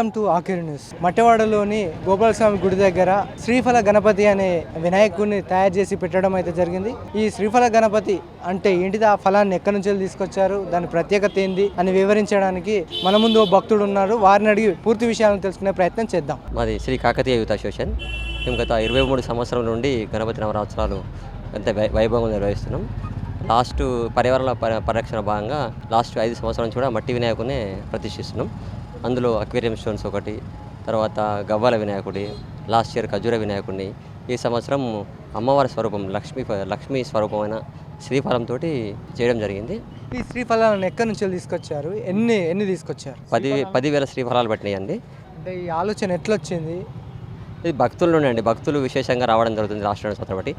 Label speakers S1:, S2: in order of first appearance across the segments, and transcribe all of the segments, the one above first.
S1: Welcome to Aakhari news. మట్టవాడలోని Gopalaswamy గుడి దగ్గర శ్రీఫల గణపతి అనే వినాయకుడిని తయారు చేసి పెట్టడం అయితే జరిగింది. ఈ శ్రీఫల గణపతి అంటే ఏంటిది? ఆ ఫలాన్ని ఎక్కడి నుంచి తీసుకొచ్చారు? దాని ప్రత్యేకత ఏంది? అని వివరించడానికి మన ముందు ఓ భక్తుడు ఉన్నారు. వారిని అడిగి పూర్తి విషయాలను తెలుసుకునే ప్రయత్నం చేద్దాం.
S2: మాది శ్రీ కాకతీయ యూత్ అసోసియేషన్. మేము గత ఇరవై మూడు సంవత్సరం నుండి గణపతి నవరాత్రాలు ఎంత వైభవంగా నిర్వహిస్తున్నాం. లాస్ట్ పర్యావరణ పరి- పరిరక్షణ భాగంగా లాస్ట్ ఐదు సంవత్సరాల నుంచి కూడా మట్టి వినాయకునే ప్రతిష్ఠిస్తున్నాం. అందులో అక్వేరియం స్టోన్స్ ఒకటి తర్వాత గవ్వాల వినాయకుడి లాస్ట్ ఇయర్ ఖజూర వినాయకుడిని. ఈ సంవత్సరం అమ్మవారి స్వరూపం లక్ష్మీ లక్ష్మీ స్వరూపమైన శ్రీఫలంతో చేయడం జరిగింది.
S1: ఈ శ్రీఫలాలను ఎక్కడి నుంచి తీసుకొచ్చారు? ఎన్ని ఎన్ని తీసుకొచ్చారు?
S2: పది పదివేల శ్రీఫలాలు పట్టినాయండి.
S1: అంటే ఈ ఆలోచన ఎట్లా వచ్చింది
S2: ఇది భక్తుల నుండి అండి. భక్తులు విశేషంగా రావడం జరుగుతుంది రాష్ట్ర సంవత్సరం బట్టి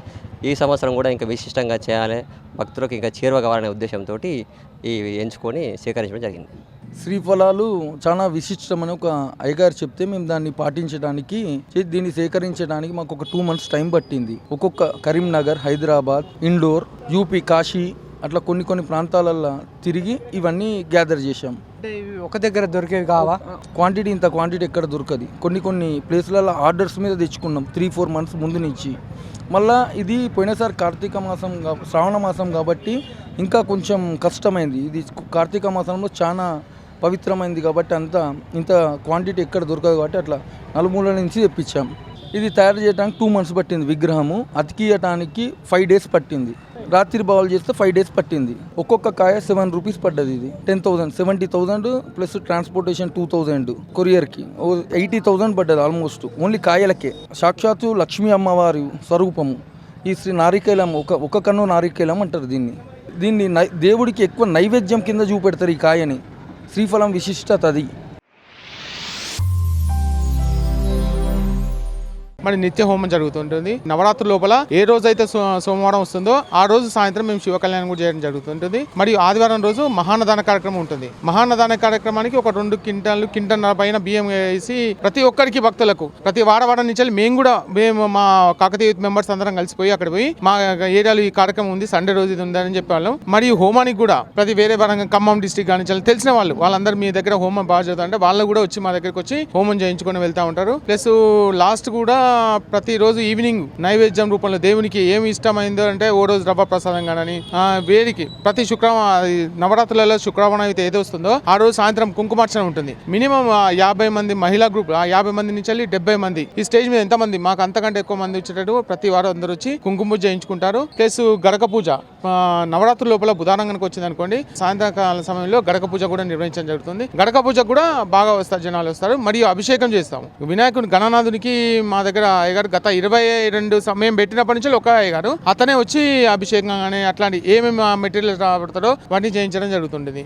S2: ఈ సంవత్సరం కూడా ఇంకా విశిష్టంగా చేయాలి. భక్తులకు ఇంకా చేరువ కావాలనే ఉద్దేశంతో ఈ ఎంచుకొని స్వీకరించడం జరిగింది.
S3: శ్రీఫలాలు చాలా విశిష్టమని ఒక అయ్యగారు చెప్తే మేము దాన్ని పాటించడానికి దీన్ని సేకరించడానికి మాకు ఒక టూ మంత్స్ టైం పట్టింది. ఒక్కొక్క కరీంనగర్ హైదరాబాద్ ఇండోర్ యూపీ కాశీ అట్లా కొన్ని కొన్ని ప్రాంతాలల్లో తిరిగి ఇవన్నీ గ్యాదర్ చేశాం.
S1: అంటే ఇవి ఒక దగ్గర దొరికేవి కావా?
S3: క్వాంటిటీ ఇంత క్వాంటిటీ ఎక్కడ దొరకదు. కొన్ని కొన్ని ప్లేస్లలో ఆర్డర్స్ మీద తెచ్చుకున్నాం త్రీ ఫోర్ మంత్స్ ముందు నుంచి. మళ్ళా ఇది పోయినసారి కార్తీక మాసం శ్రావణ మాసం కాబట్టి ఇంకా కొంచెం కష్టమైంది. ఇది కార్తీక మాసంలో చాలా పవిత్రమైంది కాబట్టి అంత ఇంత క్వాంటిటీ ఎక్కడ దొరకదు కాబట్టి అట్లా నలుమూల నుంచి తెప్పించాం. ఇది తయారు చేయడానికి టూ మంత్స్ పట్టింది విగ్రహము. అతికియటానికి ఫైవ్ డేస్ పట్టింది. రాత్రి బావులు చేస్తే ఫైవ్ డేస్ పట్టింది. ఒక్కొక్క కాయ సెవెన్ రూపీస్ పడ్డది ఇది. Ten thousand seventy thousand plus transportation two thousand కొరియర్కి eighty thousand పడ్డది ఆల్మోస్ట్ ఓన్లీ కాయలకే. సాక్షాత్తు లక్ష్మీ అమ్మవారి స్వరూపము. ఈ శ్రీ నారికేలం ఒక ఒక కన్ను నారికేలం అంటారు దీన్ని. దీన్ని నై- దేవుడికి ఎక్కువ నైవేద్యం కింద చూపెడతారు ఈ కాయని. శ్రీఫలం విశిష్టత
S4: మరి నిత్య హోమం జరుగుతుంటుంది. నవరాత్రి లోపల ఏ రోజు అయితే సో- సోమవారం వస్తుందో ఆ రోజు సాయంత్రం మేము శివ కళ్యాణం కూడా చేయడం జరుగుతుంటుంది. మరియు ఆదివారం రోజు మహానదాన కార్యక్రమం ఉంటుంది. మహానదాన కార్యక్రమానికి ఒక రెండు క్వింటాలు క్వింటల్ పైన బియ్యం వేసి ప్రతి ఒక్కరికి భక్తులకు ప్రతి వాడవాడ నుంచి మేము కూడా మేము మా కాకతీయ యూత్ మెంబర్స్ అందరం కలిసిపోయి అక్కడ పోయి మా ఏరియాలో ఈ కార్యక్రమం ఉంది సండే రోజు ఇది ఉందని చెప్పేవాళ్ళం. మరియు హోమానికి కూడా ప్రతి వేరే పరంగా ఖమ్మం డిస్టిక్ కానీ చాలా తెలిసిన వాళ్ళు వాళ్ళందరూ మీ దగ్గర హోమం బాగా చదువుతారు అంటే వాళ్ళు కూడా వచ్చి మా దగ్గరికి వచ్చి హోమం చేయించుకొని వెళ్తూ ఉంటారు. ప్లస్ లాస్ట్ కూడా ప్రతిరోజు ఈవినింగ్ నైవేద్యం రూపంలో దేవునికి ఏమి ఇష్టమైందో అంటే ఓ రోజు రవ్వ ప్రసాదం కానీ వేడికి ప్రతి శుక్రవారం నవరాత్రులలో శుక్రవారం అయితే ఏదో వస్తుందో ఆ రోజు సాయంత్రం కుంకుమార్చన ఉంటుంది. మినిమం యాభై మంది మహిళా గ్రూప్ ఆ యాభై మంది నుంచి వెళ్ళి డెబ్బై మంది. ఈ స్టేజ్ మీద ఎంత మంది? మాకు అంతకంటే ఎక్కువ మంది వచ్చేటట్టు ప్రతి వారం అందరూ వచ్చి కుంకుమ పూజ చేయించుకుంటారు. ప్లస్ గడక పూజ నవరాత్రుల నవరాత్రి లోపల బుధానం కనుక వచ్చింది అనుకోండి సాయంత్రకాల సమయంలో గడక పూజ కూడా నిర్వహించడం జరుగుతుంది. గడక పూజ కూడా బాగా వస్తారు జనాలు వస్తారు. మరియు అభిషేకం చేస్తాము. వినాయకుని గణనాథునికి మా దగ్గర అయ్యగారు గత ఇరవై రెండు సమయం పెట్టినప్పటి నుంచి ఒక అయ్యగారు అతనే వచ్చి అభిషేకం కానీ అట్లాంటి ఏమేమి మెటీరియల్స్ రాబడతాడో వాటిని చేయించడం జరుగుతుండేది.